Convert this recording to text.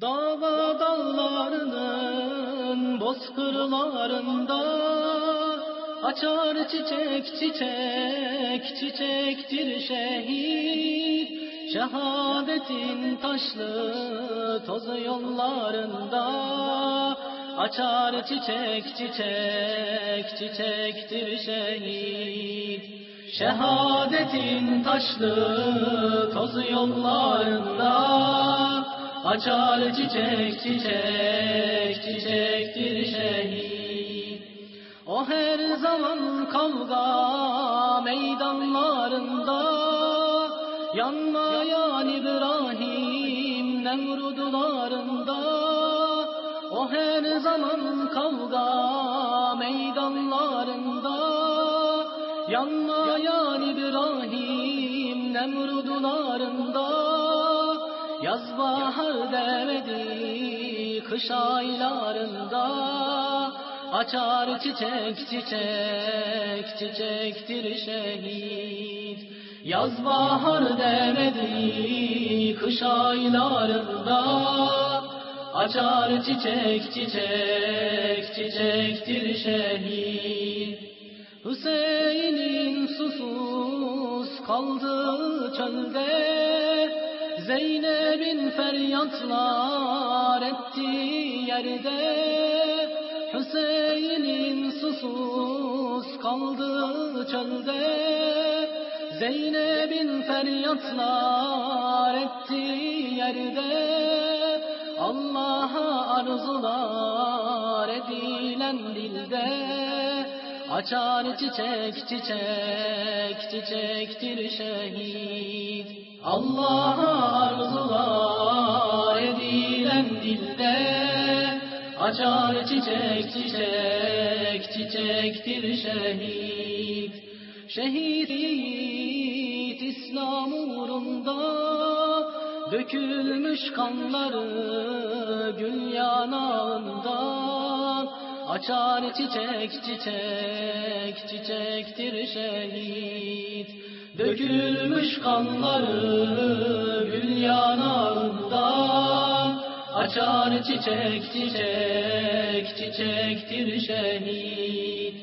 Dava dallarının bozkırlarında Açar çiçek çiçek çiçektir şehit. Şehadetin taşlı toz yollarında. Açar çiçek çiçek çiçektir şehit. Şehadetin taşlı toz yollarında Açar çiçek çiçek çiçektir şehit O her zaman kavga meydanlarında. Yanmayan İbrahim Nemrudlarında. O her zaman kavga meydanlarında. Yanmayan İbrahim Nemrudlarında Yaz bahar demedi kış aylarında. Açar çiçek çiçek çiçektir şehit. Yaz bahar demedi kış aylarında. Açar çiçek çiçek çiçektir şehit. Hüseyin'in susuz kaldığı çölde Zeynep'in feryatlar ettiği yerde Hüseyin'in susuz kaldığı çölde Zeynep'in feryatlar ettiği yerde Allah'a arzular edilen dilde Açar çiçek çiçek çiçektir şehit Allah'a arzular edilen dilde Açar çiçek çiçek çiçektir şehit. Şehit İslam uğrunda Dökülmüş kanları gül yanağından Açar çiçek çiçek çiçektir şehit Dökülmüş kanları gül yanağından Açar çiçek çiçek çiçektir şehit